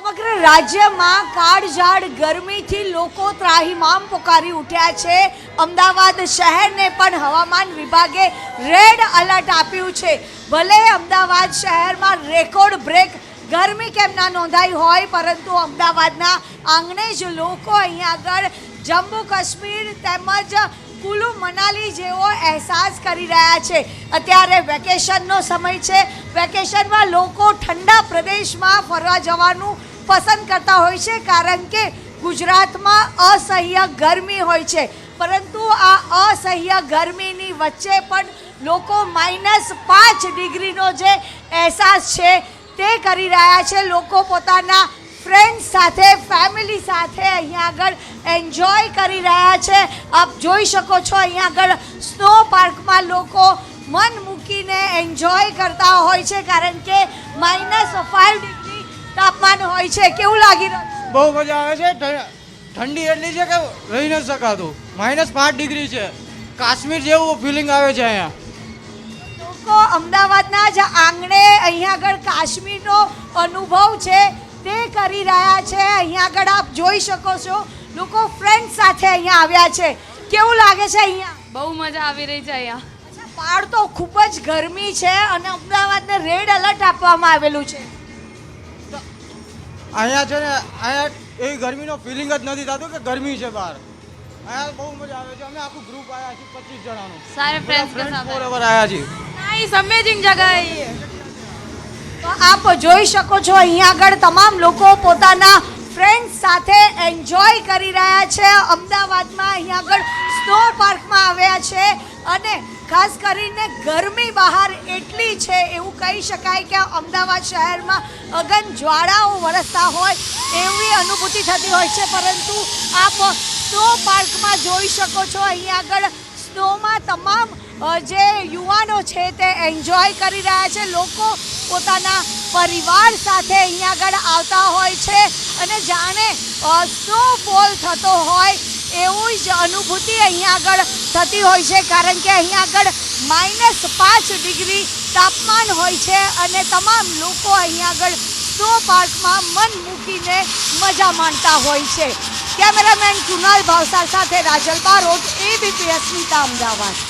સમગ્ર રાજ્યમાં કાળઝાળ ગરમીથી લોકો ત્રાહિમામ પોકારી ઉઠ્યા છે. અમદાવાદ શહેરને પણ હવામાન વિભાગે રેડ એલર્ટ આપ્યું છે. ભલે અમદાવાદ શહેરમાં રેકોર્ડ બ્રેક ગરમી કેમ ના નોંધાઈ હોય, પરંતુ અમદાવાદના આંગણે જ લોકો અહીંયા આગળ જમ્મુ કાશ્મીર તેમજ કુલુ મનાલી જેવો અહેસાસ કરી રહ્યા છે. અત્યારે વેકેશનનો સમય છે. વેકેશનમાં લોકો ઠંડા પ્રદેશમાં ફરવા જવાનું પસંદ કરતા હોય છે કારણ કે ગુજરાતમાં અસહ્ય ગરમી હોય છે. પરંતુ આ અસહ્ય ગરમીની વચ્ચે પણ લોકો માઇનસ પાંચ ડિગ્રીનો જે અહેસાસ છે તે કરી રહ્યા છે. લોકો પોતાના ફ્રેન્ડ્સ સાથે ફેમિલી સાથે અહીંયા આગળ એન્જોય કરી રહ્યા છે. આપ જોઈ શકો છો અહીંયા આગળ સ્નો પાર્કમાં લોકો મન મૂકીને એન્જોય કરતા હોય છે કારણ કે માઇનસ ફાઇવ ડિગ્રી તાપમાન હોય છે કેવું લાગી રહ્યું? બહુ મજા આવે છે. ઠંડી એટલી છે કે રહી ન શકાતું. માઇનસ પાંચ ડિગ્રી છે. કાશ્મીર જેવું ફિલિંગ આવે છે અહીંયા. લોકો અમદાવાદના જ આંગણે અહીંયા આગળ કાશ્મીરનો અનુભવ છે તે કરી રહ્યા છે. અહીંયા આગળ આપ જોઈ શકો છો. લોકો ફ્રેન્ડ સાથે અહીંયા આવ્યા છે. કેવું લાગે છે અહીંયા? બહુ મજા આવી રહી છે અહીંયા. પહાડ તો ખૂબ જ ગરમી છે અને અમદાવાદને રેડ એલર્ટ આપવામાં આવેલું છે. અહીંયા છે ને અહીંયા એવી ગરમીનો ફિલિંગ જ નથી થતું કે ગરમી છે બહાર. અહીંયા બહુ મજા આવે છે. અમે આખું ગ્રુપ આવ્યા છીએ પચીસ જણાનું. સારે ફ્રેન્ડ્સ કે સાથે. બરાબર આવ્યા છીએ. નાઈસ અમેઝિંગ જગ્યા है તો આપ જોઈ શકો છો અહીંયા આગળ તમામ લોકો પોતાના ફ્રેન્ડ્સ સાથે એન્જોય કરી રહ્યા છે. અમદાવાદમાં અહીંયા આગળ સ્નો પાર્કમાં આવ્યા છે. અને ખાસ કરીને ગરમી બહાર એટલી છે એવું કહી શકાય કે અમદાવાદ શહેરમાં અગન જ્વાળાઓ વરસતા હોય એવી અનુભૂતિ થતી હોય છે. પરંતુ આપ સ્નો પાર્કમાં જોઈ શકો છો. અહીંયા આગળ સ્નોમાં તમામ જે યુવાનો છે તે એન્જોય કરી રહ્યા છે. લોકો પોતાના પરિવાર સાથે અહીંયા આગળ આવતા હોય છે અને જાણે સ્નોફોલ થતો હોય એવું જ અનુભૂતિ અહીંયા આગળ થતી હોય છે, કારણ કે અહીંયા આગળ માઇનસ પાંચ ડિગ્રી તાપમાન હોય છે અને તમામ લોકો અહીંયા આગળ સ્નો પાર્કમાં મન મૂકીને મજા માણતા હોય છે. કેમેરામેન કુનાલ ભાવસાર સાથે રાજલ બારોટ એબીપીએસની અસ્મિતા અમદાવાદ